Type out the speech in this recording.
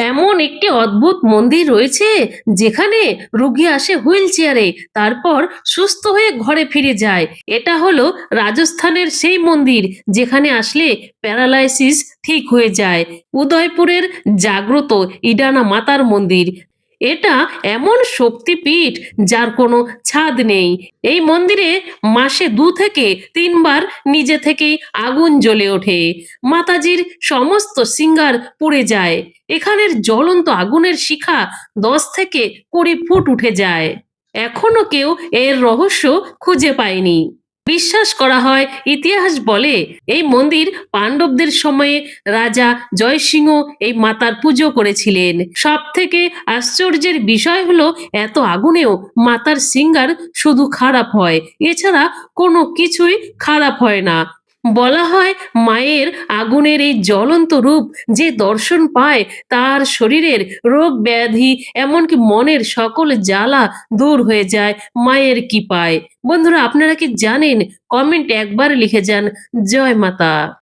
এমন একটি অদ্ভুত মন্দির রয়েছে যেখানে রুগী আসে হুইল চেয়ারে, তারপর সুস্থ হয়ে ঘরে ফিরে যায়। এটা হলো রাজস্থানের সেই মন্দির যেখানে আসলে প্যারালাইসিস ঠিক হয়ে যায়। উদয়পুরের জাগ্রত ইডানা মাতার মন্দির। এটা এমন শক্তিপীঠ যার কোনো ছাদ নেই। এই মন্দিরে মাসে দু থেকে তিনবার নিজে থেকেই আগুন জ্বলে ওঠে। মাতাজির সমস্ত সিঙ্গার পুড়ে যায়। এখানের জ্বলন্ত আগুনের শিখা দশ থেকে কুড়ি ফুট উঠে যায়। এখনও কেউ এর রহস্য খুঁজে পায়নি। বিশ্বাস করা হয়, ইতিহাস বলে। এই মন্দির পাণ্ডবদের সময়ে রাজা জয়সিংহ এই মাতার পুজো করেছিলেন। সব থেকে আশ্চর্যের বিষয় হলো, এত আগুনেও মাতার সিঙ্গার শুধু খারাপ হয়। এছাড়া কোনো কিছুই খারাপ হয় না। বলা হয় মায়ের আগুনের এই জ্বলন্ত রূপ যে দর্শন পায় তার শরীরের রোগ ব্যাধি এমনকি মনের সকল জ্বালা দূর হয়ে যায় মায়ের কি পায় বন্ধুরা, আপনারা কি জানেন? কমেন্ট একবার লিখে যান। জয় মাতা।